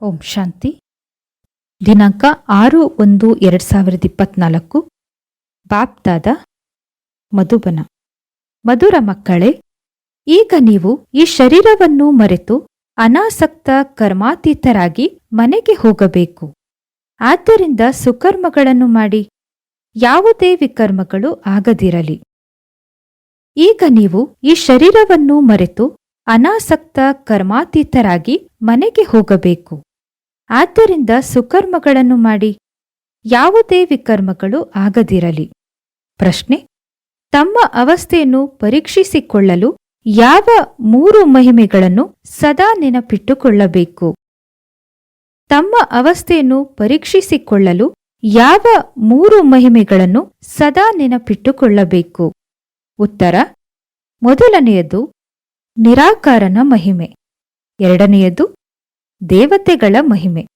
ಓಂ ಶಾಂತಿ. ದಿನಾಂಕ ಆರು ಒಂದು ಎರಡು ಸಾವಿರದ ಇಪ್ಪತ್ನಾಲ್ಕು. ಬಾಪ್ದಾದ ಮಧುಬನ. ಮಧುರ ಮಕ್ಕಳೇ, ಈಗ ನೀವು ಈ ಶರೀರವನ್ನು ಮರೆತು ಅನಾಸಕ್ತ ಕರ್ಮಾತೀತರಾಗಿ ಮನೆಗೆ ಹೋಗಬೇಕು. ಆದ್ದರಿಂದ ಸುಕರ್ಮಗಳನ್ನು ಮಾಡಿ. ಯಾವುದೇ ವಿಕರ್ಮಗಳು ಆಗದಿರಲಿ. ಈಗ ನೀವು ಈ ಶರೀರವನ್ನು ಮರೆತು ಅನಾಸಕ್ತ ಕರ್ಮಾತೀತರಾಗಿ ಮನೆಗೆ ಹೋಗಬೇಕು. ಆದ್ದರಿಂದ ಸುಕರ್ಮಗಳನ್ನು ಮಾಡಿ. ಯಾವುದೇ ವಿಕರ್ಮಗಳು ಆಗದಿರಲಿ. ಪ್ರಶ್ನೆ, ತಮ್ಮ ಅವಸ್ಥೆಯನ್ನು ಪರೀಕ್ಷಿಸಿಕೊಳ್ಳಲು ಯಾವ ಮೂರು ಮಹಿಮೆಗಳನ್ನು ಸದಾ ನೆನಪಿಟ್ಟುಕೊಳ್ಳಬೇಕು? ತಮ್ಮ ಅವಸ್ಥೆಯನ್ನು ಪರೀಕ್ಷಿಸಿಕೊಳ್ಳಲು ಯಾವ ಮೂರು ಮಹಿಮೆಗಳನ್ನು ಸದಾ ನೆನಪಿಟ್ಟುಕೊಳ್ಳಬೇಕು? ಉತ್ತರ, ಮೊದಲನೆಯದು ನಿರಾಕಾರನ ಮಹಿಮೆ. ಎರಡನೆಯದು ದೇವತೆಗಳ ಮಹಿಮೆ.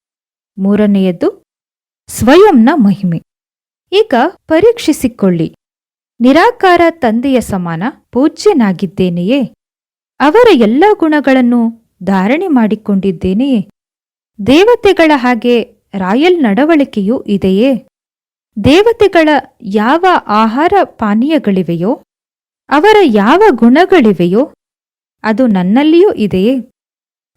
ಮೂರನೆಯದು, ಸ್ವಯಂನ ಮಹಿಮೆ. ಈಗ ಪರೀಕ್ಷಿಸಿಕೊಳ್ಳಿ. ನಿರಾಕಾರ ತಂದೆಯ ಸಮಾನ ಪೂಜ್ಯನಾಗಿದ್ದೇನೆಯೇ? ಅವರ ಎಲ್ಲ ಗುಣಗಳನ್ನು ಧಾರಣೆ ಮಾಡಿಕೊಂಡಿದ್ದೇನೆಯೇ? ದೇವತೆಗಳ ಹಾಗೆ ರಾಯಲ್ ನಡವಳಿಕೆಯೂ ಇದೆಯೇ? ದೇವತೆಗಳ ಯಾವ ಆಹಾರ ಪಾನೀಯಗಳಿವೆಯೋ, ಅವರ ಯಾವ ಗುಣಗಳಿವೆಯೋ, ಅದು ನನ್ನಲ್ಲಿಯೂ ಇದೆಯೇ?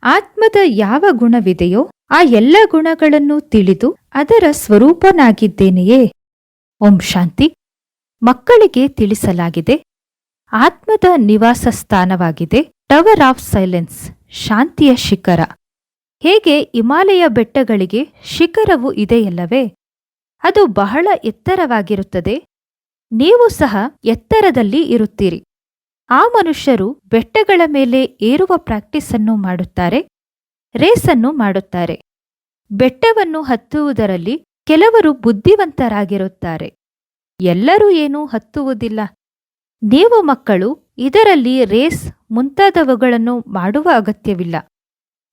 ಆತ್ಮದ ಯಾವ ಗುಣವಿದೆಯೋ ಆ ಎಲ್ಲ ಗುಣಗಳನ್ನು ತಿಳಿದು ಅದರ ಸ್ವರೂಪನಾಗಿದ್ದೇನೆಯೇ? ಓಂ ಶಾಂತಿ. ಮಕ್ಕಳಿಗೆ ತಿಳಿಸಲಾಗಿದೆ, ಆತ್ಮದ ನಿವಾಸ ಸ್ಥಾನವಾಗಿದೆ ಟವರ್ ಆಫ್ ಸೈಲೆನ್ಸ್, ಶಾಂತಿಯ ಶಿಖರ. ಹೇಗೆ ಹಿಮಾಲಯ ಬೆಟ್ಟಗಳಿಗೆ ಶಿಖರವು ಇದೆಯಲ್ಲವೇ? ಅದು ಬಹಳ ಎತ್ತರವಾಗಿರುತ್ತದೆ. ನೀವು ಸಹ ಎತ್ತರದಲ್ಲಿ ಇರುತ್ತೀರಿ. ಆ ಮನುಷ್ಯರು ಬೆಟ್ಟಗಳ ಮೇಲೆ ಏರುವ ಪ್ರಾಕ್ಟೀಸ್ ಅನ್ನು ಮಾಡುತ್ತಾರೆ ರೇಸನ್ನು ಮಾಡುತ್ತಾರೆ. ಬೆಟ್ಟವನ್ನು ಹತ್ತುವುದರಲ್ಲಿ ಕೆಲವರು ಬುದ್ಧಿವಂತರಾಗಿರುತ್ತಾರೆ. ಎಲ್ಲರೂ ಏನೂ ಹತ್ತುವುದಿಲ್ಲ. ನೀವು ಮಕ್ಕಳು, ಇದರಲ್ಲಿ ರೇಸ್ ಮುಂತಾದವುಗಳನ್ನು ಮಾಡುವ ಅಗತ್ಯವಿಲ್ಲ.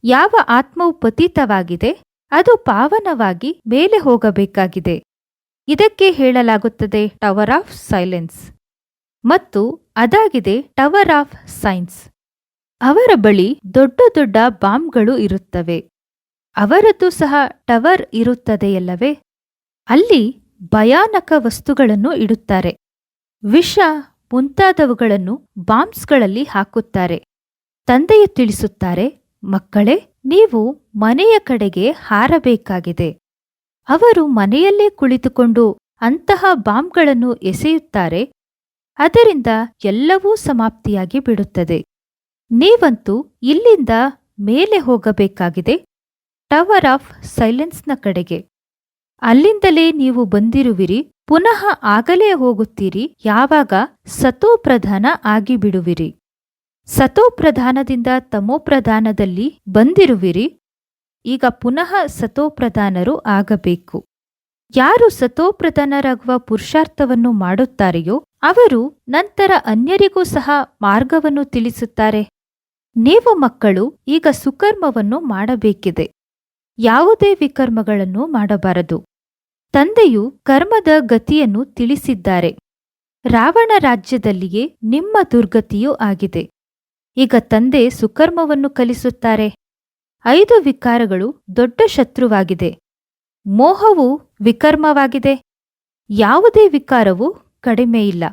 ಯಾವ ಆತ್ಮವು ಪತೀತವಾಗಿದೆ ಅದು ಪಾವನವಾಗಿ ಮೇಲೆ ಹೋಗಬೇಕಾಗಿದೆ. ಇದಕ್ಕೆ ಹೇಳಲಾಗುತ್ತದೆ ಟವರ್ ಆಫ್ ಸೈಲೆನ್ಸ್ ಮತ್ತು ಅದಾಗಿದೆ ಟವರ್ ಆಫ್ ಸೈನ್ಸ್. ಅವರ ಬಳಿ ದೊಡ್ಡ ದೊಡ್ಡ ಬಾಂಬ್ಗಳು ಇರುತ್ತವೆ. ಅವರದ್ದು ಸಹ ಟವರ್ ಇರುತ್ತದೆಯಲ್ಲವೇ? ಅಲ್ಲಿ ಭಯಾನಕ ವಸ್ತುಗಳನ್ನು ಇಡುತ್ತಾರೆ. ವಿಷ ಮುಂತಾದವುಗಳನ್ನು ಬಾಂಬ್ಸ್ಗಳಲ್ಲಿ ಹಾಕುತ್ತಾರೆ. ತಂದೆಯು ತಿಳಿಸುತ್ತಾರೆ, ಮಕ್ಕಳೇ, ನೀವು ಮನೆಯ ಕಡೆಗೆ ಹಾರಬೇಕಾಗಿದೆ. ಅವರು ಮನೆಯಲ್ಲೇ ಕುಳಿತುಕೊಂಡು ಅಂತಹ ಬಾಂಬ್ಗಳನ್ನು ಎಸೆಯುತ್ತಾರೆ ಅದರಿಂದ ಎಲ್ಲವೂ ಸಮಾಪ್ತಿಯಾಗಿ ಬಿಡುತ್ತದೆ. ನೀವಂತೂ ಇಲ್ಲಿಂದ ಮೇಲೆ ಹೋಗಬೇಕಾಗಿದೆ. ಟವರ್ ಆಫ್ ಸೈಲೆನ್ಸ್ನ ಕಡೆಗೆ. ಅಲ್ಲಿಂದಲೇ ನೀವು ಬಂದಿರುವಿರಿ, ಪುನಃ ಆಗಲೇ ಹೋಗುತ್ತೀರಿ, ಯಾವಾಗ ಸತೋಪ್ರಧಾನ ಆಗಿಬಿಡುವಿರಿ. ಸತೋಪ್ರಧಾನದಿಂದ ತಮೋಪ್ರಧಾನದಲ್ಲಿ ಬಂದಿರುವಿರಿ, ಈಗ ಪುನಃ ಸತೋಪ್ರಧಾನರು ಆಗಬೇಕು. ಯಾರು ಸತೋಪ್ರತನರಾಗುವ ಪುರುಷಾರ್ಥವನ್ನು ಮಾಡುತ್ತಾರೆಯೋ ಅವರು ನಂತರ ಅನ್ಯರಿಗೂ ಸಹ ಮಾರ್ಗವನ್ನು ತಿಳಿಸುತ್ತಾರೆ. ನೀವು ಮಕ್ಕಳು, ಈಗ ಸುಕರ್ಮವನ್ನು ಮಾಡಬೇಕಿದೆ. ಯಾವುದೇ ವಿಕರ್ಮಗಳನ್ನು ಮಾಡಬಾರದು. ತಂದೆಯು ಕರ್ಮದ ಗತಿಯನ್ನು ತಿಳಿಸಿದ್ದಾರೆ. ರಾವಣ ರಾಜ್ಯದಲ್ಲಿಯೇ ನಿಮ್ಮ ದುರ್ಗತಿಯೂ ಆಗಿದೆ. ಈಗ ತಂದೆ ಸುಕರ್ಮವನ್ನು ಕಲಿಸುತ್ತಾರೆ. ಐದು ವಿಕಾರಗಳು ದೊಡ್ಡ ಶತ್ರುವಾಗಿದೆ. ಮೋಹವು ವಿಕರ್ಮವಾಗಿದೆ. ಯಾವುದೇ ವಿಕಾರವು ಕಡಿಮೆಯಿಲ್ಲ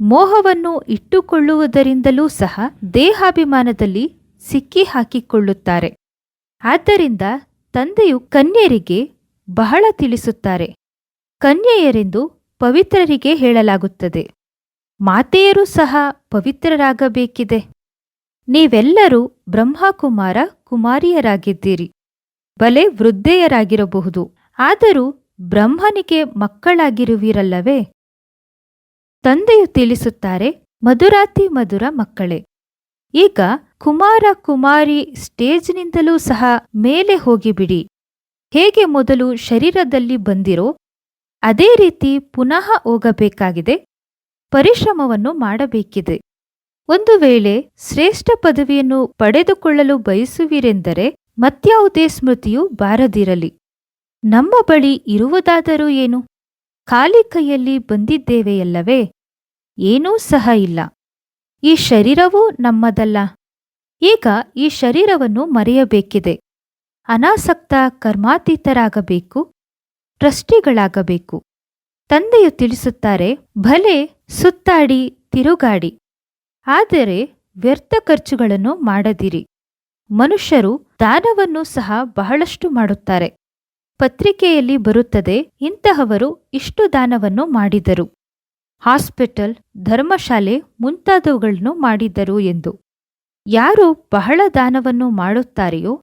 ಮೋಹವನ್ನು ಇಟ್ಟುಕೊಳ್ಳುವುದರಿಂದಲೂ ಸಹ ದೇಹಾಭಿಮಾನದಲ್ಲಿ ಸಿಕ್ಕಿ ಹಾಕಿಕೊಳ್ಳುತ್ತಾರೆ. ಆದ್ದರಿಂದ ತಂದೆಯು ಕನ್ಯರಿಗೆ ಬಹಳ ತಿಳಿಸುತ್ತಾರೆ. ಕನ್ಯೆಯರೆಂದು ಪವಿತ್ರರಿಗೆ ಹೇಳಲಾಗುತ್ತದೆ. ಮಾತೆಯರೂ ಸಹ ಪವಿತ್ರರಾಗಬೇಕಿದೆ. ನೀವೆಲ್ಲರೂ ಬ್ರಹ್ಮಕುಮಾರ ಕುಮಾರಿಯರಾಗಿದ್ದೀರಿ. ಬಲೆ ವೃದ್ಧೆಯರಾಗಿರಬಹುದು. ಆದರೂ ಬ್ರಹ್ಮನಿಗೆ ಮಕ್ಕಳಾಗಿರುವಿರಲ್ಲವೇ? ತಂದೆಯು ತಿಳಿಸುತ್ತಾರೆ, ಮಧುರಾತಿ ಮಧುರ ಮಕ್ಕಳೇ. ಈಗ ಕುಮಾರ ಕುಮಾರಿ ಸ್ಟೇಜ್ನಿಂದಲೂ ಸಹ ಮೇಲೆ ಹೋಗಿಬಿಡಿ. ಹೇಗೆ ಮೊದಲು ಶರೀರದಲ್ಲಿ ಬಂದಿರೋ, ಅದೇ ರೀತಿ ಪುನಃ ಹೋಗಬೇಕಾಗಿದೆ, ಪರಿಶ್ರಮವನ್ನು ಮಾಡಬೇಕಿದೆ. ಒಂದು ವೇಳೆ ಶ್ರೇಷ್ಠ ಪದವಿಯನ್ನು ಪಡೆದುಕೊಳ್ಳಲು ಬಯಸುವಿರೆಂದರೆ ಮತ್ಯಾವುದೇ ಸ್ಮೃತಿಯು ಬಾರದಿರಲಿ. ನಮ್ಮ ಬಳಿ ಇರುವುದಾದರೂ ಏನು? ಖಾಲಿ ಕೈಯಲ್ಲಿ ಬಂದಿದ್ದೇವೆಯಲ್ಲವೇ ಏನೂ ಸಹ ಇಲ್ಲ. ಈ ಶರೀರವೂ ನಮ್ಮದಲ್ಲ. ಈಗ ಈ ಶರೀರವನ್ನು ಮರೆಯಬೇಕಿದೆ. ಅನಾಸಕ್ತ ಕರ್ಮಾತೀತರಾಗಬೇಕು, ಟ್ರಸ್ಟಿಗಳಾಗಬೇಕು. ತಂದೆಯು ತಿಳಿಸುತ್ತಾರೆ, ಭಲೆ, ಸುತ್ತಾಡಿ, ತಿರುಗಾಡಿ. ಆದರೆ ವ್ಯರ್ಥ ಖರ್ಚುಗಳನ್ನು ಮಾಡದಿರಿ. ಮನುಷ್ಯರು ದಾನವನ್ನು ಸಹ ಬಹಳಷ್ಟು ಮಾಡುತ್ತಾರೆ. ಪತ್ರಿಕೆಯಲ್ಲಿ ಬರುತ್ತದೆ, ಇಂತಹವರು ಇಷ್ಟು ದಾನವನ್ನು ಮಾಡಿದರು. ಹಾಸ್ಪಿಟಲ್, ಧರ್ಮಶಾಲೆ ಮುಂತಾದವುಗಳನ್ನು ಮಾಡಿದರು ಎಂದು. ಯಾರು ಬಹಳ ದಾನವನ್ನು ಮಾಡುತ್ತಾರೆಯೋ,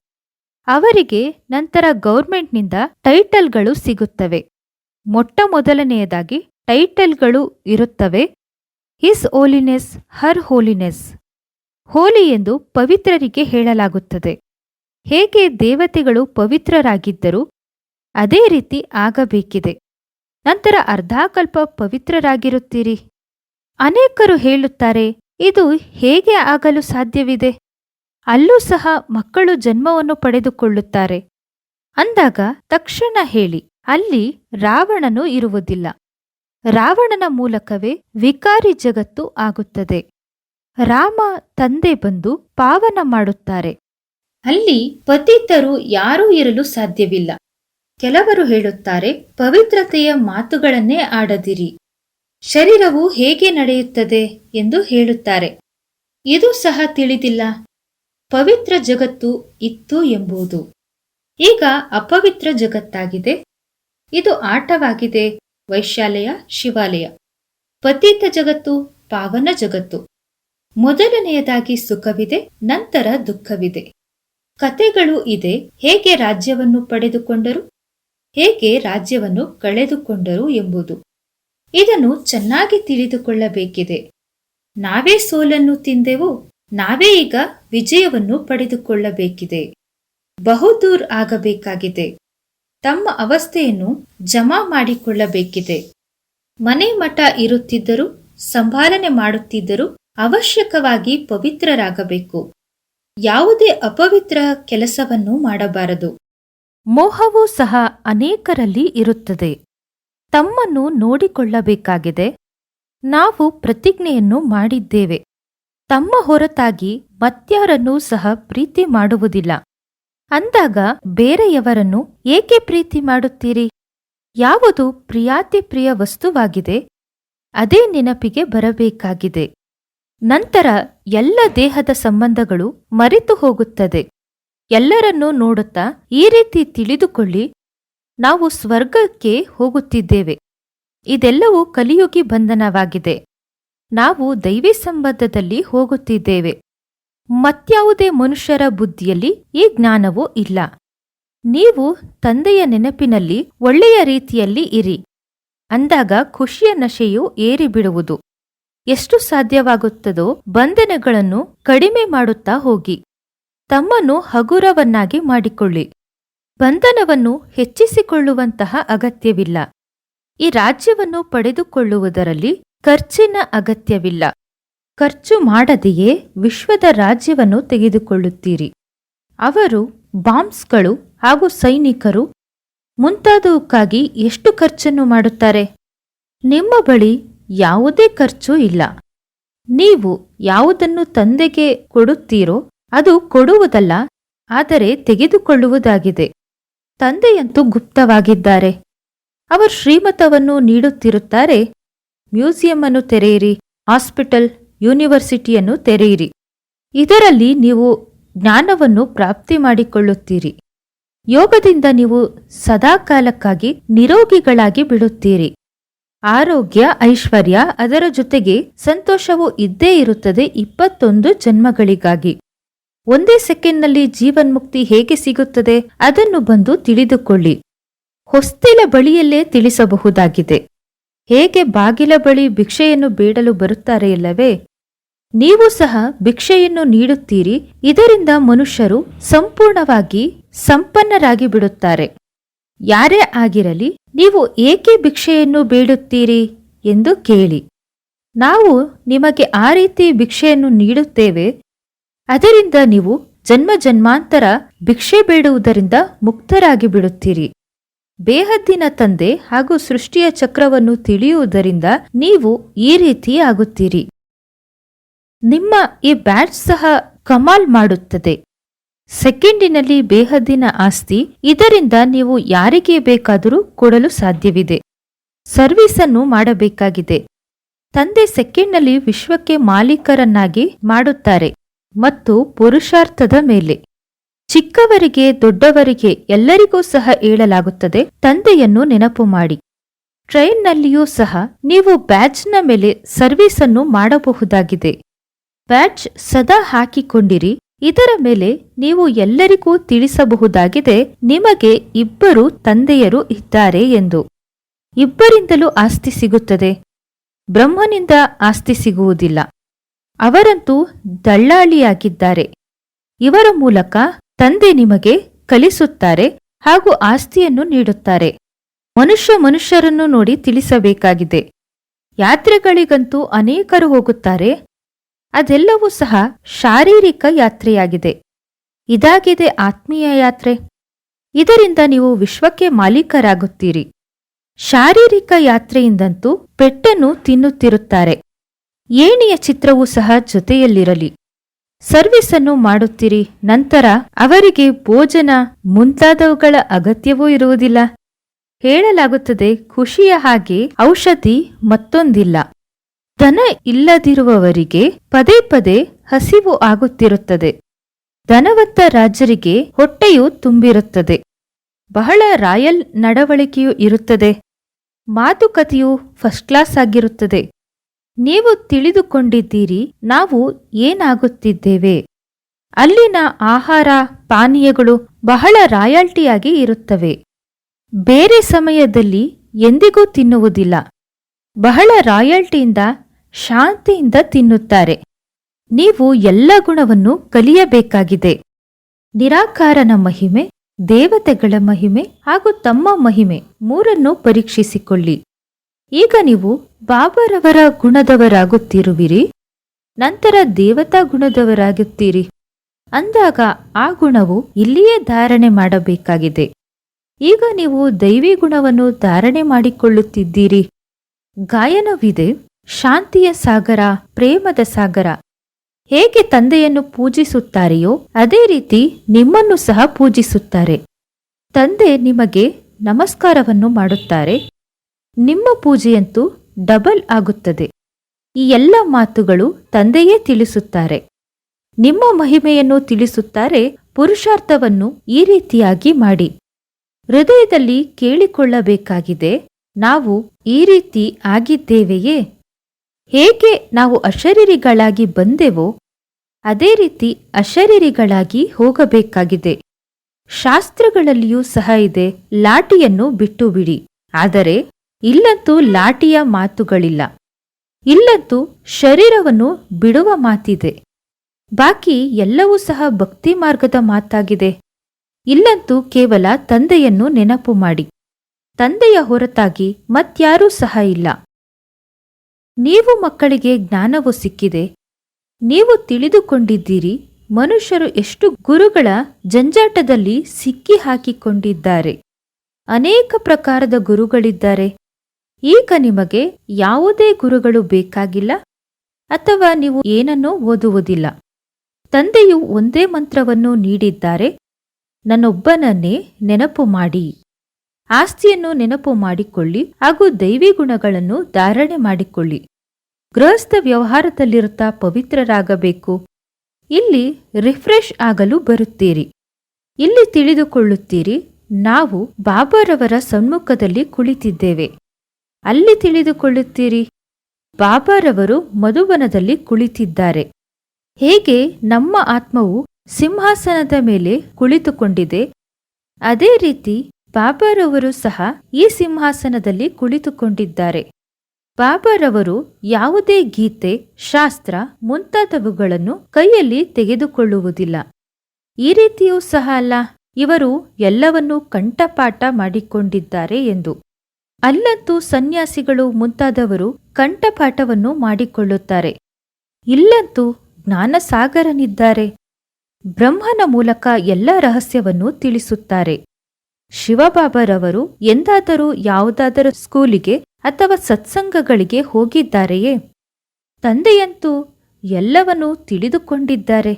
ಅವರಿಗೆ ನಂತರ ಗೌರ್ಮೆಂಟ್ನಿಂದ ಟೈಟಲ್ಗಳು ಸಿಗುತ್ತವೆ. ಮೊಟ್ಟ ಮೊದಲನೆಯದಾಗಿ ಟೈಟಲ್ಗಳು ಇರುತ್ತವೆ. His holiness her holiness holy ಎಂದು ಪವಿತ್ರರಿಗೆ ಹೇಳಲಾಗುತ್ತದೆ. ಹೇಗೆ ದೇವತೆಗಳು ಪವಿತ್ರರಾಗಿದ್ದರು ಅದೇ ರೀತಿ ಆಗಬೇಕಿದೆ. ನಂತರ ಅರ್ಧಾಕಲ್ಪ ಪವಿತ್ರರಾಗಿರುತ್ತೀರಿ. ಅನೇಕರು ಹೇಳುತ್ತಾರೆ, ಇದು ಹೇಗೆ ಆಗಲು ಸಾಧ್ಯವಿದೆ? ಅಲ್ಲೂ ಸಹ ಮಕ್ಕಳು ಜನ್ಮವನ್ನು ಪಡೆದುಕೊಳ್ಳುತ್ತಾರೆ. ಅಂದಾಗ ತಕ್ಷಣ ಹೇಳಿ, ಅಲ್ಲಿ ರಾವಣನು ಇರುವುದಿಲ್ಲ. ರಾವಣನ ಮೂಲಕವೇ ವಿಕಾರಿ ಜಗತ್ತು ಆಗುತ್ತದೆ. ರಾಮ ತಂದೆ ಬಂದು ಪಾವನ ಮಾಡುತ್ತಾರೆ. ಅಲ್ಲಿ ಪತಿತರು ಯಾರೂ ಇರಲು ಸಾಧ್ಯವಿಲ್ಲ. ಕೆಲವರು ಹೇಳುತ್ತಾರೆ, ಪವಿತ್ರತೆಯ ಮಾತುಗಳನ್ನೇ ಆಡದಿರಿ. ಶರೀರವು ಹೇಗೆ ನಡೆಯುತ್ತದೆ? ಎಂದು ಹೇಳುತ್ತಾರೆ. ಇದು ಸಹ ತಿಳಿದಿಲ್ಲ. ಪವಿತ್ರ ಜಗತ್ತು ಇತ್ತು ಎಂಬುದು. ಈಗ ಅಪವಿತ್ರ ಜಗತ್ತಾಗಿದೆ. ಇದು ಆಟವಾಗಿದೆ. ವೈಶಾಲಯ ಶಿವಾಲಯ. ಪತೀತ ಜಗತ್ತು, ಪಾವನ ಜಗತ್ತು. ಮೊದಲನೆಯದಾಗಿ ಸುಖವಿದೆ, ನಂತರ ದುಃಖವಿದೆ. ಕತೆಗಳು ಇದೆ, ಹೇಗೆ ರಾಜ್ಯವನ್ನು ಪಡೆದುಕೊಂಡರು? ಹೇಗೆ ರಾಜ್ಯವನ್ನು ಕಳೆದುಕೊಂಡರು ಎಂಬುದು. ಇದನ್ನು ಚೆನ್ನಾಗಿ ತಿಳಿದುಕೊಳ್ಳಬೇಕಿದೆ. ನಾವೇ ಸೋಲನ್ನು ತಿಂದೆವು, ನಾವೇ ಈಗ ವಿಜಯವನ್ನು ಪಡೆದುಕೊಳ್ಳಬೇಕಿದೆ. ಬಹುದೂರ್ ಆಗಬೇಕಾಗಿದೆ. ತಮ್ಮ ಅವಸ್ಥೆಯನ್ನು ಜಮಾ ಮಾಡಿಕೊಳ್ಳಬೇಕಿದೆ. ಮನೆ ಮಠ ಇರುತ್ತಿದ್ದರೂ, ಸಂಭಾಲನೆ ಮಾಡುತ್ತಿದ್ದರೂ ಅವಶ್ಯಕವಾಗಿ ಪವಿತ್ರರಾಗಬೇಕು. ಯಾವುದೇ ಅಪವಿತ್ರ ಕೆಲಸವನ್ನು ಮಾಡಬಾರದು. ಮೋಹವೂ ಸಹ ಅನೇಕರಲ್ಲಿ ಇರುತ್ತದೆ. ತಮ್ಮನ್ನು ನೋಡಿಕೊಳ್ಳಬೇಕಾಗಿದೆ. ನಾವು ಪ್ರತಿಜ್ಞೆಯನ್ನು ಮಾಡಿದ್ದೇವೆ. ತಮ್ಮ ಹೊರತಾಗಿ ಮತ್ಯಾರನ್ನೂ ಸಹ ಪ್ರೀತಿ ಮಾಡುವುದಿಲ್ಲ. ಅಂದಾಗ ಬೇರೆಯವರನ್ನು ಏಕೆ ಪ್ರೀತಿ ಮಾಡುತ್ತೀರಿ? ಯಾವುದು ಪ್ರಿಯಾತಿಪ್ರಿಯ ವಸ್ತುವಾಗಿದೆ. ಅದೇ ನೆನಪಿಗೆ ಬರಬೇಕಾಗಿದೆ. ನಂತರ ಎಲ್ಲ ದೇಹದ ಸಂಬಂಧಗಳು ಮರೆತು ಹೋಗುತ್ತದೆ. ಎಲ್ಲರನ್ನೂ ನೋಡುತ್ತಾ ಈ ರೀತಿ ತಿಳಿದುಕೊಳ್ಳಿ, ನಾವು ಸ್ವರ್ಗಕ್ಕೆ ಹೋಗುತ್ತಿದ್ದೇವೆ. ಇದೆಲ್ಲವೂ ಕಲಿಯುಗಿ ಬಂಧನವಾಗಿದೆ. ನಾವು ದೈವಿ ಸಂಬಂಧದಲ್ಲಿ ಹೋಗುತ್ತಿದ್ದೇವೆ. ಮತ್ಯಾವುದೇ ಮನುಷ್ಯರ ಬುದ್ಧಿಯಲ್ಲಿ ಈ ಜ್ಞಾನವೂ ಇಲ್ಲ. ನೀವು ತಂದೆಯ ನೆನಪಿನಲ್ಲಿ ಒಳ್ಳೆಯ ರೀತಿಯಲ್ಲಿ ಇರಿ. ಅಂದಾಗ ಖುಷಿಯ ನಶೆಯು ಏರಿಬಿಡುವುದು. ಎಷ್ಟು ಸಾಧ್ಯವಾಗುತ್ತದೋ ಬಂಧನಗಳನ್ನು ಕಡಿಮೆ ಮಾಡುತ್ತಾ ಹೋಗಿ. ತಮ್ಮನ್ನು ಹಗುರವನ್ನಾಗಿ ಮಾಡಿಕೊಳ್ಳಿ. ಬಂಧನವನ್ನು ಹೆಚ್ಚಿಸಿಕೊಳ್ಳುವಂತಹ ಅಗತ್ಯವಿಲ್ಲ. ಈ ರಾಜ್ಯವನ್ನು ಪಡೆದುಕೊಳ್ಳುವುದರಲ್ಲಿ ಖರ್ಚಿನ ಅಗತ್ಯವಿಲ್ಲ. ಖರ್ಚು ಮಾಡದೆಯೇ ವಿಶ್ವದ ರಾಜ್ಯವನ್ನು ತೆಗೆದುಕೊಳ್ಳುತ್ತೀರಿ. ಅವರು ಬಾಂಬ್ಸ್ಗಳು ಹಾಗೂ ಸೈನಿಕರು ಮುಂತಾದವುಕ್ಕಾಗಿ ಎಷ್ಟು ಖರ್ಚನ್ನು ಮಾಡುತ್ತಾರೆ? ನಿಮ್ಮ ಬಳಿ ಯಾವುದೇ ಖರ್ಚು ಇಲ್ಲ. ನೀವು ಯಾವುದನ್ನು ತಂದೆಗೆ ಕೊಡುತ್ತೀರೋ ಅದು ಕೊಡುವುದಲ್ಲ, ಆದರೆ ತೆಗೆದುಕೊಳ್ಳುವುದಾಗಿದೆ. ತಂದೆಯಂತೂ ಗುಪ್ತವಾಗಿದ್ದಾರೆ. ಅವರು ಶ್ರೀಮತವನ್ನು ನೀಡುತ್ತಿರುತ್ತಾರೆ. ಮ್ಯೂಸಿಯಂ ಅನ್ನು ತೆರೆಯಿರಿ, ಹಾಸ್ಪಿಟಲ್, ಯೂನಿವರ್ಸಿಟಿಯನ್ನು ತೆರೆಯಿರಿ. ಇದರಲ್ಲಿ ನೀವು ಜ್ಞಾನವನ್ನು ಪ್ರಾಪ್ತಿ ಮಾಡಿಕೊಳ್ಳುತ್ತೀರಿ. ಯೋಗದಿಂದ ನೀವು ಸದಾಕಾಲಕ್ಕಾಗಿ ನಿರೋಗಿಗಳಾಗಿ ಬಿಡುತ್ತೀರಿ. ಆರೋಗ್ಯ, ಐಶ್ವರ್ಯ, ಅದರ ಜೊತೆಗೆ ಸಂತೋಷವು ಇದ್ದೇ ಇರುತ್ತದೆ ಇಪ್ಪತ್ತೊಂದು ಜನ್ಮಗಳಿಗಾಗಿ. ಒಂದೇ ಸೆಕೆಂಡ್ನಲ್ಲಿ ಜೀವನ್ಮುಕ್ತಿ ಹೇಗೆ ಸಿಗುತ್ತದೆ ಅದನ್ನು ಬಂದು ತಿಳಿದುಕೊಳ್ಳಿ. ಹೊಸ್ತಿಲ ಬಳಿಯಲ್ಲೇ ತಿಳಿಸಬಹುದಾಗಿದೆ. ಹೇಗೆ ಬಾಗಿಲ ಬಳಿ ಭಿಕ್ಷೆಯನ್ನು ಬೇಡಲು ಬರುತ್ತಾರೆಯಲ್ಲವೇ ನೀವು ಸಹ ಭಿಕ್ಷೆಯನ್ನು ನೀಡುತ್ತೀರಿ, ಇದರಿಂದ ಮನುಷ್ಯರು ಸಂಪೂರ್ಣವಾಗಿ ಸಂಪನ್ನರಾಗಿ ಬಿಡುತ್ತಾರೆ ಯಾರೇ ಆಗಿರಲಿ ನೀವು ಏಕೆ ಭಿಕ್ಷೆಯನ್ನು ಬೇಡುತ್ತೀರಿ ಎಂದು ಕೇಳಿ. ನಾವು ನಿಮಗೆ ಆ ರೀತಿ ಭಿಕ್ಷೆಯನ್ನು ನೀಡುತ್ತೇವೆ. ಅದರಿಂದ ನೀವು ಜನ್ಮ ಜನ್ಮಾಂತರ ಭಿಕ್ಷೆ ಬೇಡುವುದರಿಂದ ಮುಕ್ತರಾಗಿ ಬಿಡುತ್ತೀರಿ. ಬೇಹದ್ದಿನ ತಂದೆ ಹಾಗೂ ಸೃಷ್ಟಿಯ ಚಕ್ರವನ್ನು ತಿಳಿಯುವುದರಿಂದ ನೀವು ಈ ರೀತಿ ಆಗುತ್ತೀರಿ. ನಿಮ್ಮ ಈ ಬ್ಯಾಚ್ ಸಹ ಕಮಾಲ್ ಮಾಡುತ್ತದೆ. ಸೆಕೆಂಡಿನಲ್ಲಿ ಬೇಹದ್ದಿನ ಆಸ್ತಿ, ಇದರಿಂದ ನೀವು ಯಾರಿಗೆ ಬೇಕಾದರೂ ಕೊಡಲು ಸಾಧ್ಯವಿದೆ. ಸರ್ವಿಸ್ ಅನ್ನು ಮಾಡಬೇಕಾಗಿದೆ. ತಂದೆ ಸೆಕೆಂಡ್ನಲ್ಲಿ ವಿಶ್ವಕ್ಕೆ ಮಾಲೀಕರನ್ನಾಗಿ ಮಾಡುತ್ತಾರೆ ಮತ್ತು ಪುರುಷಾರ್ಥದ ಮೇಲೆ. ಚಿಕ್ಕವರಿಗೆ, ದೊಡ್ಡವರಿಗೆ ಎಲ್ಲರಿಗೂ ಸಹ ಹೇಳಲಾಗುತ್ತದೆ ತಂದೆಯನ್ನು ನೆನಪು ಮಾಡಿ. ಟ್ರೈನ್ನಲ್ಲಿಯೂ ಸಹ ನೀವು ಬ್ಯಾಚ್ನ ಮೇಲೆ ಸರ್ವಿಸನ್ನು ಮಾಡಬಹುದಾಗಿದೆ. ಬ್ಯಾಚ್ ಸದಾ ಹಾಕಿಕೊಂಡಿರಿ. ಇದರ ಮೇಲೆ ನೀವು ಎಲ್ಲರಿಗೂ ತಿಳಿಸಬಹುದಾಗಿದೆ, ನಿಮಗೆ ಇಬ್ಬರು ತಂದೆಯರು ಇದ್ದಾರೆ ಎಂದು. ಇಬ್ಬರಿಂದಲೂ ಆಸ್ತಿ ಸಿಗುತ್ತದೆ. ಬ್ರಹ್ಮನಿಂದ ಆಸ್ತಿ ಸಿಗುವುದಿಲ್ಲ. ಅವರಂತೂ ದಳ್ಳಾಳಿಯಾಗಿದ್ದಾರೆ. ಇವರ ಮೂಲಕ ತಂದೆ ನಿಮಗೆ ಕಲಿಸುತ್ತಾರೆ ಹಾಗೂ ಆಸ್ತಿಯನ್ನು ನೀಡುತ್ತಾರೆ. ಮನುಷ್ಯ ಮನುಷ್ಯರನ್ನು ನೋಡಿ ತಿಳಿಸಬೇಕಾಗಿದೆ. ಯಾತ್ರೆಗಳಿಗಂತೂ ಅನೇಕರು ಹೋಗುತ್ತಾರೆ ಅದೆಲ್ಲವೂ ಸಹ ಶಾರೀರಿಕ ಯಾತ್ರೆಯಾಗಿದೆ. ಇದಾಗಿದೆ ಆತ್ಮೀಯ ಯಾತ್ರೆ. ಇದರಿಂದ ನೀವು ವಿಶ್ವಕ್ಕೆ ಮಾಲೀಕರಾಗುತ್ತೀರಿ. ಶಾರೀರಿಕ ಯಾತ್ರೆಯಿಂದಂತೂ ಪೆಟ್ಟನ್ನು ತಿನ್ನುತ್ತಿರುತ್ತಾರೆ. ಏಣಿಯ ಚಿತ್ರವೂ ಸಹ ಜೊತೆಯಲ್ಲಿರಲಿ. ಸರ್ವಿಸ್ ಅನ್ನು ಮಾಡುತ್ತೀರಿ, ನಂತರ ಅವರಿಗೆ ಭೋಜನ ಮುಂತಾದವುಗಳ ಅಗತ್ಯವೂ ಇರುವುದಿಲ್ಲ. ಹೇಳಲಾಗುತ್ತದೆ, ಖುಷಿಯ ಹಾಗೆ ಔಷಧಿ ಮತ್ತೊಂದಿಲ್ಲ. ದನ ಇಲ್ಲದಿರುವವರಿಗೆ ಪದೇ ಪದೇ ಹಸಿವು ಆಗುತ್ತಿರುತ್ತದೆ. ದನವತ್ತ ರಾಜರಿಗೆ ಹೊಟ್ಟೆಯು ತುಂಬಿರುತ್ತದೆ. ಬಹಳ ರಾಯಲ್ ನಡವಳಿಕೆಯೂ ಇರುತ್ತದೆ. ಮಾತುಕತೆಯು ಫಸ್ಟ್ ಕ್ಲಾಸ್ ಆಗಿರುತ್ತದೆ. ನೀವು ತಿಳಿದುಕೊಂಡಿದ್ದೀರಿ, ನಾವು ಏನಾಗುತ್ತಿದ್ದೇವೆ? ಅಲ್ಲಿನ ಆಹಾರ ಪಾನೀಯಗಳು ಬಹಳ ರಾಯಲ್ಟಿಯಾಗಿ ಇರುತ್ತವೆ. ಬೇರೆ ಸಮಯದಲ್ಲಿ ಎಂದಿಗೂ ತಿನ್ನುವುದಿಲ್ಲ. ಬಹಳ ರಾಯಲ್ಟಿಯಿಂದ, ಶಾಂತಿಯಿಂದ ತಿನ್ನುತ್ತಾರೆ. ನೀವು ಎಲ್ಲ ಗುಣವನ್ನು ಕಲಿಯಬೇಕಾಗಿದೆ. ನಿರಾಕಾರನ ಮಹಿಮೆ, ದೇವತೆಗಳ ಮಹಿಮೆ ಹಾಗೂ ತಮ್ಮ ಮಹಿಮೆ ಮೂರನ್ನು ಪರೀಕ್ಷಿಸಿಕೊಳ್ಳಿ. ಈಗ ನೀವು ಬಾಬರವರ ಗುಣದವರಾಗುತ್ತಿರುವಿರಿ. ನಂತರ ದೇವತಾ ಗುಣದವರಾಗುತ್ತೀರಿ. ಅಂದಾಗ ಆ ಗುಣವು ಇಲ್ಲಿಯೇ ಧಾರಣೆ ಮಾಡಬೇಕಾಗಿದೆ. ಈಗ ನೀವು ದೈವಿ ಗುಣವನ್ನು ಧಾರಣೆ ಮಾಡಿಕೊಳ್ಳುತ್ತಿದ್ದೀರಿ. ಗಾಯನವಿದೆ. ಶಾಂತಿಯ ಸಾಗರ, ಪ್ರೇಮದ ಸಾಗರ. ಹೇಗೆ ತಂದೆಯನ್ನು ಪೂಜಿಸುತ್ತಾರೆಯೋ, ಅದೇ ರೀತಿ ನಿಮ್ಮನ್ನು ಸಹ ಪೂಜಿಸುತ್ತಾರೆ. ತಂದೆ ನಿಮಗೆ ನಮಸ್ಕಾರವನ್ನು ಮಾಡುತ್ತಾರೆ. ನಿಮ್ಮ ಪೂಜೆಯಂತೂ ಡಬಲ್ ಆಗುತ್ತದೆ. ಈ ಎಲ್ಲ ಮಾತುಗಳು ತಂದೆಯೇ ತಿಳಿಸುತ್ತಾರೆ. ನಿಮ್ಮ ಮಹಿಮೆಯನ್ನು ತಿಳಿಸುತ್ತಾರೆ, ಪುರುಷಾರ್ಥವನ್ನು ಈ ರೀತಿಯಾಗಿ ಮಾಡಿ. ಹೃದಯದಲ್ಲಿ ಕೇಳಿಕೊಳ್ಳಬೇಕಾಗಿದೆ, ನಾವು ಈ ರೀತಿ ಆಗಿದ್ದೇವೆಯೇ? ಹೇಗೆ ನಾವು ಅಶರೀರಿಗಳಾಗಿ ಬಂದೆವೋ, ಅದೇ ರೀತಿ ಅಶರೀರಿಗಳಾಗಿ ಹೋಗಬೇಕಾಗಿದೆ. ಶಾಸ್ತ್ರಗಳಲ್ಲಿಯೂ ಸಹ ಇದೆ ಲಾಟಿಯನ್ನು ಬಿಟ್ಟು ಬಿಡಿ ಆದರೆ, ಇಲ್ಲಂತೂ ಲಾಟಿಯ ಮಾತುಗಳಿಲ್ಲ. ಇಲ್ಲಂತೂ ಶರೀರವನ್ನು ಬಿಡುವ ಮಾತಿದೆ. ಬಾಕಿ ಎಲ್ಲವೂ ಸಹ ಭಕ್ತಿ ಮಾರ್ಗದ ಮಾತಾಗಿದೆ. ಇಲ್ಲಂತೂ ಕೇವಲ ತಂದೆಯನ್ನು ನೆನಪು ಮಾಡಿ. ತಂದೆಯ ಹೊರತಾಗಿ ಮತ್ಯಾರೂ ಸಹ ಇಲ್ಲ. ನೀವು ಮಕ್ಕಳಿಗೆ ಜ್ಞಾನವು ಸಿಕ್ಕಿದೆ. ನೀವು ತಿಳಿದುಕೊಂಡಿದ್ದೀರಿ, ಮನುಷ್ಯರು ಎಷ್ಟು ಗುರುಗಳ ಜಂಜಾಟದಲ್ಲಿ ಸಿಕ್ಕಿ ಹಾಕಿಕೊಂಡಿದ್ದಾರೆ. ಅನೇಕ ಪ್ರಕಾರದ ಗುರುಗಳಿದ್ದಾರೆ. ಈಗ ನಿಮಗೆ ಯಾವುದೇ ಗುರುಗಳು ಬೇಕಾಗಿಲ್ಲ, ಅಥವಾ ನೀವು ಏನನ್ನೂ ಓದುವುದಿಲ್ಲ. ತಂದೆಯು ಒಂದೇ ಮಂತ್ರವನ್ನು ನೀಡಿದ್ದಾರೆ, ನನ್ನೊಬ್ಬನನ್ನೇ ನೆನಪು ಮಾಡಿ. ಆಸ್ತಿಯನ್ನು ನೆನಪು ಮಾಡಿಕೊಳ್ಳಿ ಹಾಗೂ ದೈವಿ ಗುಣಗಳನ್ನು ಧಾರಣೆ ಮಾಡಿಕೊಳ್ಳಿ. ಗೃಹಸ್ಥ ವ್ಯವಹಾರದಲ್ಲಿರುತ್ತಾ ಪವಿತ್ರರಾಗಬೇಕು. ಇಲ್ಲಿ ರಿಫ್ರೆಶ್ ಆಗಲು ಬರುತ್ತೀರಿ. ಇಲ್ಲಿ ತಿಳಿದುಕೊಳ್ಳುತ್ತೀರಿ, ನಾವು ಬಾಬಾರವರ ಸಮ್ಮುಖದಲ್ಲಿ ಕುಳಿತಿದ್ದೇವೆ. ಅಲ್ಲಿ ತಿಳಿದುಕೊಳ್ಳುತ್ತೀರಿ, ಬಾಬಾರವರು ಮಧುವನದಲ್ಲಿ ಕುಳಿತಿದ್ದಾರೆ. ಹೇಗೆ ನಮ್ಮ ಆತ್ಮವು ಸಿಂಹಾಸನದ ಮೇಲೆ ಕುಳಿತುಕೊಂಡಿದೆ, ಅದೇ ರೀತಿ ಬಾಬಾರವರು ಸಹ ಈ ಸಿಂಹಾಸನದಲ್ಲಿ ಕುಳಿತುಕೊಂಡಿದ್ದಾರೆ. ಬಾಬಾರವರು ಯಾವುದೇ ಗೀತೆ, ಶಾಸ್ತ್ರ ಮುಂತಾದವುಗಳನ್ನು ಕೈಯಲ್ಲಿ ತೆಗೆದುಕೊಳ್ಳುವುದಿಲ್ಲ. ಈ ರೀತಿಯೂ ಸಹ ಅಲ್ಲ, ಇವರು ಎಲ್ಲವನ್ನೂ ಕಂಠಪಾಠ ಮಾಡಿಕೊಂಡಿದ್ದಾರೆ ಎಂದು. ಅಲ್ಲಂತೂ ಸನ್ಯಾಸಿಗಳು ಮುಂತಾದವರು ಕಂಠಪಾಠವನ್ನು ಮಾಡಿಕೊಳ್ಳುತ್ತಾರೆ. ಇಲ್ಲಂತೂ ಜ್ಞಾನಸಾಗರನಿದ್ದಾರೆ. ಬ್ರಹ್ಮನ ಮೂಲಕ ಎಲ್ಲ ರಹಸ್ಯವನ್ನು ತಿಳಿಸುತ್ತಾರೆ. ಶಿವಬಾಬರವರು ಎಂದಾದರೂ ಯಾವುದಾದರೂ ಸ್ಕೂಲಿಗೆ ಅಥವಾ ಸತ್ಸಂಗಗಳಿಗೆ ಹೋಗಿದ್ದಾರೆಯೇ? ತಂದೆಯಂತೂ ಎಲ್ಲವನ್ನೂ ತಿಳಿದುಕೊಂಡಿದ್ದಾರೆ.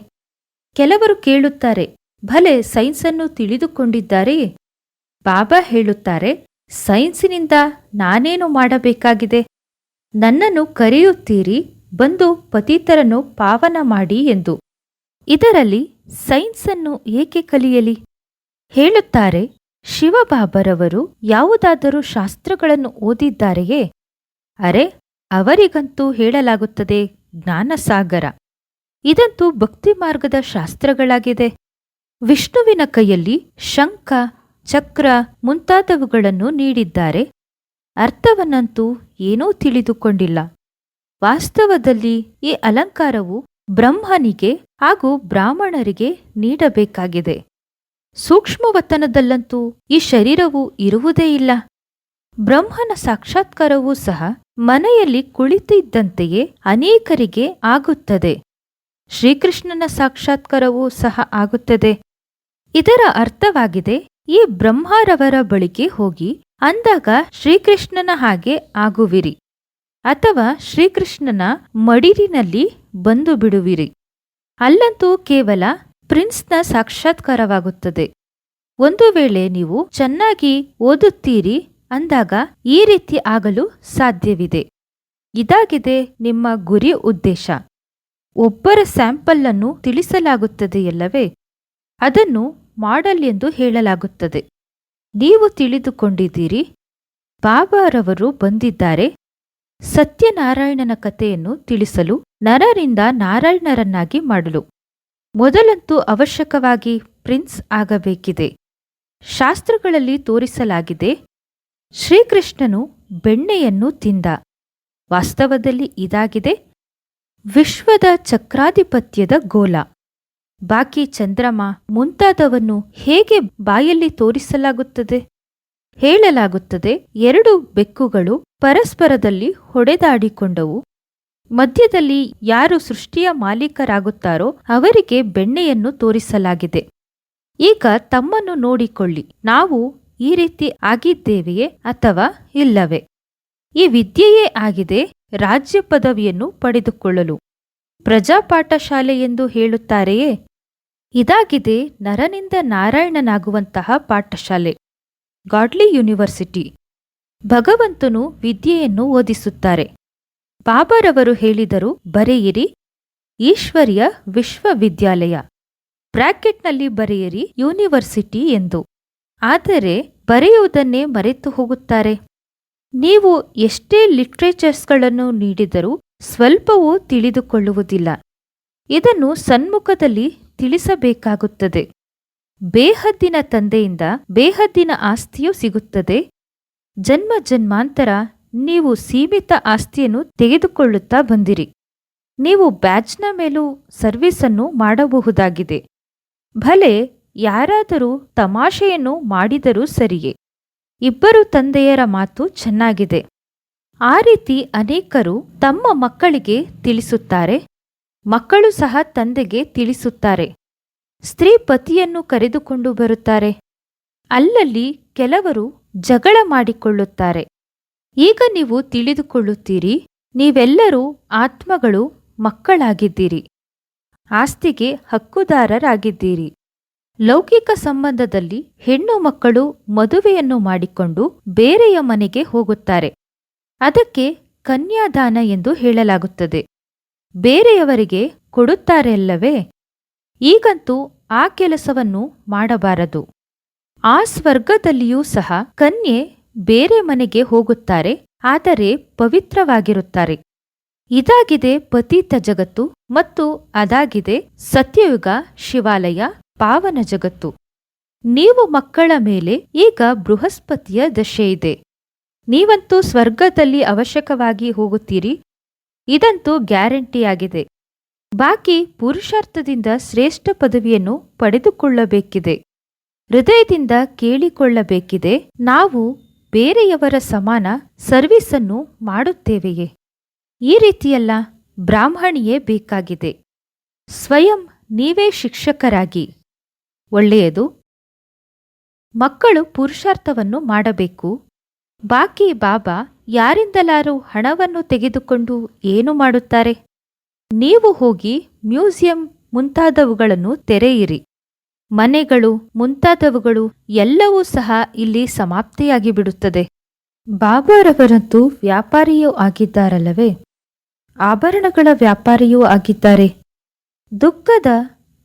ಕೆಲವರು ಕೇಳುತ್ತಾರೆ, ಭಲೆ ಸೈನ್ಸನ್ನು ತಿಳಿದುಕೊಂಡಿದ್ದಾರೆಯೇ? ಬಾಬಾ ಹೇಳುತ್ತಾರೆ, ಸೈನ್ಸಿನಿಂದ ನಾನೇನು ಮಾಡಬೇಕಾಗಿದೆ? ನನ್ನನ್ನು ಕರೆಯುತ್ತೀರಿ, ಬಂದು ಪತಿತರನ್ನು ಪಾವನ ಮಾಡಿ ಎಂದು. ಇದರಲ್ಲಿ ಸೈನ್ಸನ್ನು ಏಕೆ ಕಲಿಯಲಿ? ಹೇಳುತ್ತಾರೆ ಶಿವಬಾಬರವರು ಯಾವುದಾದರೂ ಶಾಸ್ತ್ರಗಳನ್ನು ಓದಿದ್ದಾರೆಯೇ? ಅರೆ, ಅವರಿಗಂತೂ ಹೇಳಲಾಗುತ್ತದೆ ಜ್ಞಾನಸಾಗರ. ಇದಂತೂ ಭಕ್ತಿ ಮಾರ್ಗದ ಶಾಸ್ತ್ರಗಳಾಗಿದೆ. ವಿಷ್ಣುವಿನ ಕೈಯಲ್ಲಿ ಶಂಖ, ಚಕ್ರ ಮುಂತಾದವುಗಳನ್ನು ನೀಡಿದ್ದಾರೆ. ಅರ್ಥವನ್ನಂತೂ ಏನೂ ತಿಳಿದುಕೊಂಡಿಲ್ಲ. ವಾಸ್ತವದಲ್ಲಿ ಈ ಅಲಂಕಾರವು ಬ್ರಹ್ಮನಿಗೆ ಹಾಗೂ ಬ್ರಾಹ್ಮಣರಿಗೆ ನೀಡಬೇಕಾಗಿದೆ. ಸೂಕ್ಷ್ಮವತನದಲ್ಲಂತೂ ಈ ಶರೀರವು ಇರುವುದೇ ಇಲ್ಲ. ಬ್ರಹ್ಮನ ಸಾಕ್ಷಾತ್ಕಾರವೂ ಸಹ ಮನೆಯಲ್ಲಿ ಕುಳಿತಿದ್ದಂತೆಯೇ ಅನೇಕರಿಗೆ ಆಗುತ್ತದೆ. ಶ್ರೀಕೃಷ್ಣನ ಸಾಕ್ಷಾತ್ಕಾರವೂ ಸಹ ಆಗುತ್ತದೆ. ಇದರ ಅರ್ಥವಾಗಿದೆ, ಈ ಬ್ರಹ್ಮರವರ ಬಳಿಗೆ ಹೋಗಿ ಅಂದಾಗ ಶ್ರೀಕೃಷ್ಣನ ಹಾಗೆ ಆಗುವಿರಿ. ಅಥವಾ ಶ್ರೀಕೃಷ್ಣನ ಮಡಿರಿನಲ್ಲಿ ಬಂದು ಬಿಡುವಿರಿ. ಅಲ್ಲಂತೂ ಕೇವಲ ಪ್ರಿನ್ಸ್ನ ಸಾಕ್ಷಾತ್ಕಾರವಾಗುತ್ತದೆ. ಒಂದು ವೇಳೆ ನೀವು ಚೆನ್ನಾಗಿ ಓದುತ್ತೀರಿ ಅಂದಾಗ ಈ ರೀತಿ ಆಗಲು ಸಾಧ್ಯವಿದೆ. ಇದಾಗಿದೆ ನಿಮ್ಮ ಗುರಿ ಉದ್ದೇಶ. ಒಬ್ಬರ ಸ್ಯಾಂಪಲ್ ಅನ್ನು ತಿಳಿಸಲಾಗುತ್ತದೆಯಲ್ಲವೇ ಅದನ್ನು ಮಾಡಲ್ ಎಂದು ಹೇಳಲಾಗುತ್ತದೆ. ನೀವು ತಿಳಿದುಕೊಂಡಿದ್ದೀರಿ. ಬಾಬಾರವರು ಬಂದಿದ್ದಾರೆ. ಸತ್ಯನಾರಾಯಣನ ಕಥೆಯನ್ನು ತಿಳಿಸಲು ನರರಿಂದ ನಾರಾಯಣರನ್ನಾಗಿ ಮಾಡಲು. ಮೊದಲಂತೂ ಅವಶ್ಯಕವಾಗಿ ಪ್ರಿನ್ಸ್ ಆಗಬೇಕಿದೆ. ಶಾಸ್ತ್ರಗಳಲ್ಲಿ ತೋರಿಸಲಾಗಿದೆ, ಶ್ರೀಕೃಷ್ಣನು ಬೆಣ್ಣೆಯನ್ನು ತಿಂದ. ವಾಸ್ತವದಲ್ಲಿ ಇದಾಗಿದೆ, ವಿಶ್ವದ ಚಕ್ರಾಧಿಪತ್ಯದ ಗೋಲ ಬಾಕಿ ಚಂದ್ರಮ ಮುಂತಾದವನ್ನು ಹೇಗೆ ಬಾಯಲ್ಲಿ ತೋರಿಸಲಾಗುತ್ತದೆ? ಹೇಳಲಾಗುತ್ತದೆ, ಎರಡು ಬೆಕ್ಕುಗಳು ಪರಸ್ಪರದಲ್ಲಿ ಹೊಡೆದಾಡಿಕೊಂಡವು. ಮಧ್ಯದಲ್ಲಿ ಯಾರು ಸೃಷ್ಟಿಯ ಮಾಲೀಕರಾಗುತ್ತಾರೋ ಅವರಿಗೆ ಬೆಣ್ಣೆಯನ್ನು ತೋರಿಸಲಾಗಿದೆ. ಈಗ ತಮ್ಮನ್ನು ನೋಡಿಕೊಳ್ಳಿ. ನಾವು ಈ ರೀತಿ ಆಗಿದ್ದೇವೆಯೇ ಅಥವಾ ಇಲ್ಲವೇ? ಈ ವಿದ್ಯೆಯೇ ಆಗಿದೆ ರಾಜ್ಯ ಪದವಿಯನ್ನು ಪಡೆದುಕೊಳ್ಳಲು. ಪ್ರಜಾಪಾಠಶಾಲೆ ಎಂದು ಹೇಳುತ್ತಾರೆಯೇ? ಇದಾಗಿದೆ ನರನಿಂದ ನಾರಾಯಣನಾಗುವಂತಹ ಪಾಠಶಾಲೆ. Godly university. ಭಗವಂತನು ವಿದ್ಯೆಯನ್ನು ಓದಿಸುತ್ತಾರೆ. ಬಾಬಾರವರು ಹೇಳಿದರು, ಬರೆಯಿರಿ, ಈಶ್ವರ್ಯ ವಿಶ್ವವಿದ್ಯಾಲಯ. ಬ್ರಾಕೆಟ್ನಲ್ಲಿ ಬರೆಯಿರಿ, ಯೂನಿವರ್ಸಿಟಿ ಎಂದು. ಆದರೆ ಬರೆಯುವುದನ್ನೇ ಮರೆತು ಹೋಗುತ್ತಾರೆ. ನೀವು ಎಷ್ಟೇ ಲಿಟ್ರೇಚರ್ಸ್ಗಳನ್ನು ನೀಡಿದರೂ ಸ್ವಲ್ಪವೂ ತಿಳಿದುಕೊಳ್ಳುವುದಿಲ್ಲ. ಇದನ್ನು ಸನ್ಮುಖದಲ್ಲಿ ತಿಳಿಸಬೇಕಾಗುತ್ತದೆ. ಬೇಹದ್ದಿನ ತಂದೆಯಿಂದ ಬೇಹದ್ದಿನ ಆಸ್ತಿಯೂ ಸಿಗುತ್ತದೆ. ಜನ್ಮ ಜನ್ಮಾಂತರ ನೀವು ಸೀಮಿತ ಆಸ್ತಿಯನ್ನು ತೆಗೆದುಕೊಳ್ಳುತ್ತಾ ಬಂದಿರಿ. ನೀವು ಬ್ಯಾಚ್ನ ಮೇಲೂ ಸರ್ವಿಸನ್ನು ಮಾಡಬಹುದಾಗಿದೆ. ಭಲೆ ಯಾರಾದರೂ ತಮಾಷೆಯನ್ನು ಮಾಡಿದರೂ ಸರಿಯೇ. ಇಬ್ಬರು ತಂದೆಯರ ಮಾತು ಚೆನ್ನಾಗಿದೆ. ಆ ರೀತಿ ಅನೇಕರು ತಮ್ಮ ಮಕ್ಕಳಿಗೆ ತಿಳಿಸುತ್ತಾರೆ. ಮಕ್ಕಳು ಸಹ ತಂದೆಗೆ ತಿಳಿಸುತ್ತಾರೆ. ಸ್ತ್ರೀ ಪತಿಯನ್ನು ಕರೆದುಕೊಂಡು ಬರುತ್ತಾರೆ. ಅಲ್ಲಲ್ಲಿ ಕೆಲವರು ಜಗಳ ಮಾಡಿಕೊಳ್ಳುತ್ತಾರೆ. ಈಗ ನೀವು ತಿಳಿದುಕೊಳ್ಳುತ್ತೀರಿ, ನೀವೆಲ್ಲರೂ ಆತ್ಮಗಳು ಮಕ್ಕಳಾಗಿದ್ದೀರಿ, ಆಸ್ತಿಗೆ ಹಕ್ಕುದಾರರಾಗಿದ್ದೀರಿ. ಲೌಕಿಕ ಸಂಬಂಧದಲ್ಲಿ ಹೆಣ್ಣು ಮಕ್ಕಳು ಮದುವೆಯನ್ನು ಮಾಡಿಕೊಂಡು ಬೇರೆಯ ಮನೆಗೆ ಹೋಗುತ್ತಾರೆ. ಅದಕ್ಕೆ ಕನ್ಯಾದಾನ ಎಂದು ಹೇಳಲಾಗುತ್ತದೆ. ಬೇರೆಯವರಿಗೆ ಕೊಡುತ್ತಾರೆಲ್ಲವೇ? ಈಗಂತೂ ಆ ಕೆಲಸವನ್ನು ಮಾಡಬಾರದು. ಆ ಸ್ವರ್ಗದಲ್ಲಿಯೂ ಸಹ ಕನ್ಯೆ ಬೇರೆ ಮನೆಗೆ ಹೋಗುತ್ತಾರೆ, ಆದರೆ ಪವಿತ್ರವಾಗಿರುತ್ತಾರೆ. ಇದಾಗಿದೆ ಪತೀತ ಜಗತ್ತು ಮತ್ತು ಅದಾಗಿದೆ ಸತ್ಯಯುಗ, ಶಿವಾಲಯ, ಪಾವನ ಜಗತ್ತು. ನೀವು ಮಕ್ಕಳ ಮೇಲೆ ಈಗ ಬೃಹಸ್ಪತಿಯ ದಶೆ ಇದೆ. ನೀವಂತೂ ಸ್ವರ್ಗದಲ್ಲಿ ಅವಶ್ಯಕವಾಗಿ ಹೋಗುತ್ತೀರಿ. ಇದಂತೂ ಗ್ಯಾರಂಟಿಯಾಗಿದೆ ಬಾಕಿ ಪುರುಷಾರ್ಥದಿಂದ ಶ್ರೇಷ್ಠ ಪದವಿಯನ್ನು ಪಡೆದುಕೊಳ್ಳಬೇಕಿದೆ. ಹೃದಯದಿಂದ ಕೇಳಿಕೊಳ್ಳಬೇಕಿದೆ. ನಾವು ಬೇರೆಯವರ ಸಮಾನ ಸರ್ವಿಸನ್ನು ಮಾಡುತ್ತೇವೆಯೇ? ಈ ರೀತಿಯಲ್ಲ ಬ್ರಾಹ್ಮಣಿಯೇ ಬೇಕಾಗಿದೆ. ಸ್ವಯಂ ನೀವೇ ಶಿಕ್ಷಕರಾಗಿ. ಒಳ್ಳೆಯದು. ಮಕ್ಕಳು ಪುರುಷಾರ್ಥವನ್ನು ಮಾಡಬೇಕು. ಬಾಕಿ ಬಾಬಾ ಯಾರಿಂದಲಾರು ಹಣವನ್ನು ತೆಗೆದುಕೊಂಡು ಏನು ಮಾಡುತ್ತಾರೆ? ನೀವು ಹೋಗಿ ಮ್ಯೂಸಿಯಂ ಮುಂತಾದವುಗಳನ್ನು ತೆರೆಯಿರಿ. ಮನೆಗಳು, ಮುಂತಾದವುಗಳು ಎಲ್ಲವೂ ಸಹ ಇಲ್ಲಿ ಸಮಾಪ್ತಿಯಾಗಿ ಬಿಡುತ್ತದೆ ಬಾಬಾರವರಂತೂ ವ್ಯಾಪಾರಿಯೂ ಆಗಿದ್ದಾರಲ್ಲವೇ? ಆಭರಣಗಳ ವ್ಯಾಪಾರಿಯೂ ಆಗಿದ್ದಾರೆ. ದುಃಖದ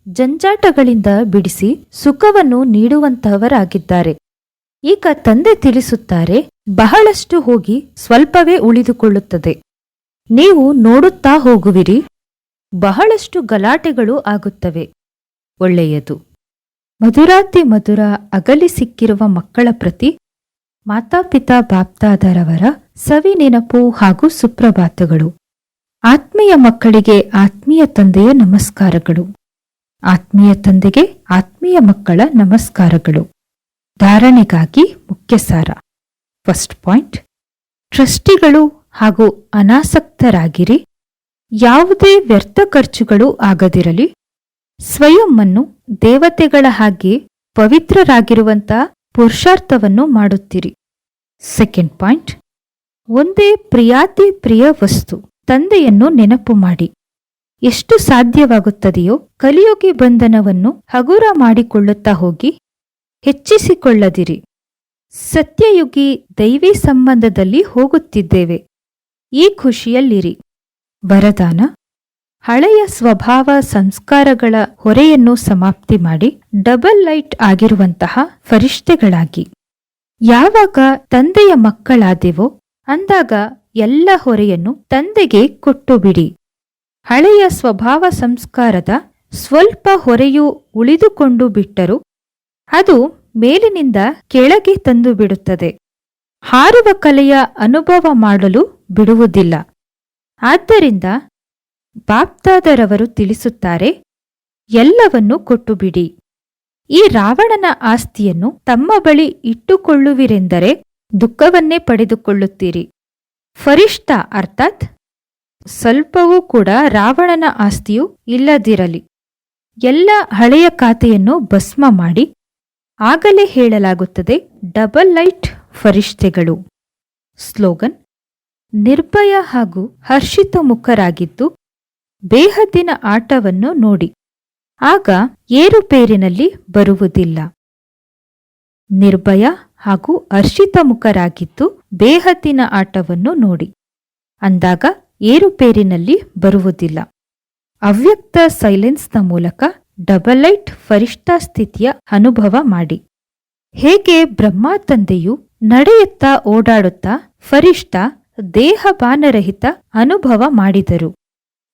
ಜಂಜಾಟಗಳಿಂದ ಬಿಡಿಸಿ ಸುಖವನ್ನು ನೀಡುವಂತಹವರಾಗಿದ್ದಾರೆ. ಈಗ ತಂದೆ ತಿಳಿಸುತ್ತಾರೆ, ಬಹಳಷ್ಟು ಹೋಗಿ ಸ್ವಲ್ಪವೇ ಉಳಿದುಕೊಳ್ಳುತ್ತದೆ. ನೀವು ನೋಡುತ್ತಾ ಹೋಗುವಿರಿ, ಬಹಳಷ್ಟು ಗಲಾಟೆಗಳು ಆಗುತ್ತವೆ. ಒಳ್ಳೆಯದು. ಮಧುರಾತಿ ಮಧುರ ಅಗಲಿ ಸಿಕ್ಕಿರುವ ಮಕ್ಕಳ ಪ್ರತಿ ಮಾತಾಪಿತಾ ಬಾಪ್ತಾದರವರ ಸವಿ ನೆನಪು ಹಾಗೂ ಸುಪ್ರಭಾತಗಳು. ಆತ್ಮೀಯ ಮಕ್ಕಳಿಗೆ ಆತ್ಮೀಯ ತಂದೆಯ ನಮಸ್ಕಾರಗಳು. ಆತ್ಮೀಯ ತಂದೆಗೆ ಆತ್ಮೀಯ ಮಕ್ಕಳ ನಮಸ್ಕಾರಗಳು. ಧಾರಣೆಗಾಗಿ ಮುಖ್ಯ ಸಾರ. ಫಸ್ಟ್ ಪಾಯಿಂಟ್, ಟ್ರಸ್ಟಿಗಳು ಹಾಗೂ ಅನಾಸಕ್ತರಾಗಿರಿ. ಯಾವುದೇ ವ್ಯರ್ಥ ಖರ್ಚುಗಳು ಆಗದಿರಲಿ. ಸ್ವಯಂವನ್ನು ದೇವತೆಗಳ ಹಾಗೆ ಪವಿತ್ರರಾಗಿರುವಂತ ಪುರುಷಾರ್ಥವನ್ನು ಮಾಡುತ್ತೀರಿ. ಸೆಕೆಂಡ್ ಪಾಯಿಂಟ್ ಒಂದೇ ಪ್ರಿಯಾತಿ ಪ್ರಿಯ ವಸ್ತು ತಂದೆಯನ್ನು ನೆನಪು ಮಾಡಿ. ಎಷ್ಟು ಸಾಧ್ಯವಾಗುತ್ತದೆಯೋ ಕಲಿಯುಗಿ ಬಂಧನವನ್ನು ಹಗುರ ಮಾಡಿಕೊಳ್ಳುತ್ತಾ ಹೋಗಿ ಹೆಚ್ಚಿಸಿಕೊಳ್ಳದಿರಿ. ಸತ್ಯಯುಗಿ ದೈವಿ ಸಂಬಂಧದಲ್ಲಿ ಹೋಗುತ್ತಿದ್ದೇವೆ. ಈ ಖುಷಿಯಲ್ಲಿರಿ. ವರದಾನ ಹಳೆಯ ಸ್ವಭಾವ ಸಂಸ್ಕಾರಗಳ ಹೊರೆಯನ್ನು ಸಮಾಪ್ತಿ ಮಾಡಿ ಡಬಲ್ ಲೈಟ್ ಆಗಿರುವಂತಹ ಫರಿಷ್ಠೆಗಳಾಗಿ ಯಾವಾಗ ತಂದೆಯ ಮಕ್ಕಳಾದೆವೋ ಅಂದಾಗ ಎಲ್ಲ ಹೊರೆಯನ್ನು ತಂದೆಗೆ ಕೊಟ್ಟು ಬಿಡಿ ಹಳೆಯ ಸ್ವಭಾವ ಸಂಸ್ಕಾರದ ಸ್ವಲ್ಪ ಹೊರೆಯು ಉಳಿದುಕೊಂಡು ಬಿಟ್ಟರು ಅದು ಮೇಲಿನಿಂದ ಕೆಳಗೆ ತಂದು ಬಿಡುತ್ತದೆ. ಹಾರುವ ಕಲೆಯ ಅನುಭವ ಮಾಡಲು ಬಿಡುವುದಿಲ್ಲ. ಆದ್ದರಿಂದ ಬಾಪ್ತಾದರವರು ತಿಳಿಸುತ್ತಾರೆ, ಎಲ್ಲವನ್ನೂ ಕೊಟ್ಟುಬಿಡಿ. ಈ ರಾವಣನ ಆಸ್ತಿಯನ್ನು ತಮ್ಮ ಬಳಿ ಇಟ್ಟುಕೊಳ್ಳುವಿರೆಂದರೆ ದುಃಖವನ್ನೇ ಪಡೆದುಕೊಳ್ಳುತ್ತೀರಿ. ಫರಿಷ್ಠ ಅರ್ಥಾತ್ ಸ್ವಲ್ಪವೂ ಕೂಡ ರಾವಣನ ಆಸ್ತಿಯು ಇಲ್ಲದಿರಲಿ. ಎಲ್ಲ ಹಳೆಯ ಖಾತೆಯನ್ನು ಭಸ್ಮ ಮಾಡಿ ಆಗಲೇ ಹೇಳಲಾಗುತ್ತದೆ, ಡಬಲ್ ಲೈಟ್ ಫರಿಷ್ಠೆಗಳು. ಸ್ಲೋಗನ್, ನಿರ್ಭಯ ಹಾಗೂ ಹರ್ಷಿತ ಮುಖರಾಗಿದ್ದು ಬೇಹದ್ದಿನ ಆಟವನ್ನು ನೋಡಿ. ಆಗ ಏರುಪೇರಿನಲ್ಲಿ ಬರುವುದಿಲ್ಲ. ನಿರ್ಭಯ ಹಾಗೂ ಹರ್ಷಿತ ಮುಖರಾಗಿದ್ದು ಬೇಹದ್ದಿನ ಆಟವನ್ನು ನೋಡಿ. ಅಂದಾಗ ಏರುಪೇರಿನಲ್ಲಿ ಬರುವುದಿಲ್ಲ. ಅವ್ಯಕ್ತ ಸೈಲೆನ್ಸ್ನ ಮೂಲಕ ಡಬಲ್ ಲೈಟ್ ಫರಿಷ್ಠ ಸ್ಥಿತಿಯ ಅನುಭವ ಮಾಡಿ. ಹೇಗೆ ಬ್ರಹ್ಮ ತಂದೆಯು ನಡೆಯುತ್ತಾ ಓಡಾಡುತ್ತಾ ಫರಿಷ್ಠ ದೇಹಬಾನರಹಿತ ಅನುಭವ ಮಾಡಿದರು.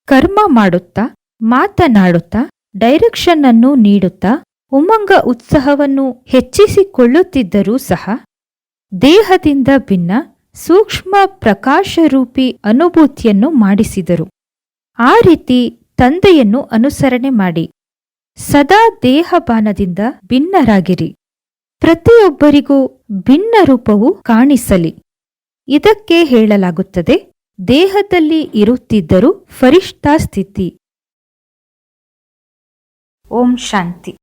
ಕರ್ಮ ಮಾಡುತ್ತಾ, ಮಾತನಾಡುತ್ತಾ ಡೈರೆಕ್ಷನ್ ಅನ್ನು ನೀಡುತ್ತಾ, ಉಮಂಗ ಉತ್ಸಾಹವನ್ನು ಹೆಚ್ಚಿಸಿಕೊಳ್ಳುತ್ತಿದ್ದರೂ ಸಹ, ದೇಹದಿಂದ ಭಿನ್ನ, ಸೂಕ್ಷ್ಮ ಪ್ರಕಾಶರೂಪಿ ಅನುಭೂತಿಯನ್ನು ಮಾಡಿಸಿದರು. ಆ ರೀತಿ ತಂದೆಯನ್ನು ಅನುಸರಣೆ ಮಾಡಿ, ಸದಾ ದೇಹಬಾನದಿಂದ ಭಿನ್ನರಾಗಿರಿ. ಪ್ರತಿಯೊಬ್ಬರಿಗೂ ಭಿನ್ನ ರೂಪವು ಕಾಣಿಸಲಿ. ಇದಕ್ಕೆ ಹೇಳಲಾಗುತ್ತದೆ ದೇಹದಲ್ಲಿ ಇರುತ್ತಿದ್ದರೂ ಫರಿಷ್ಠಾ ಸ್ಥಿತಿ. ಓಂ ಶಾಂತಿ.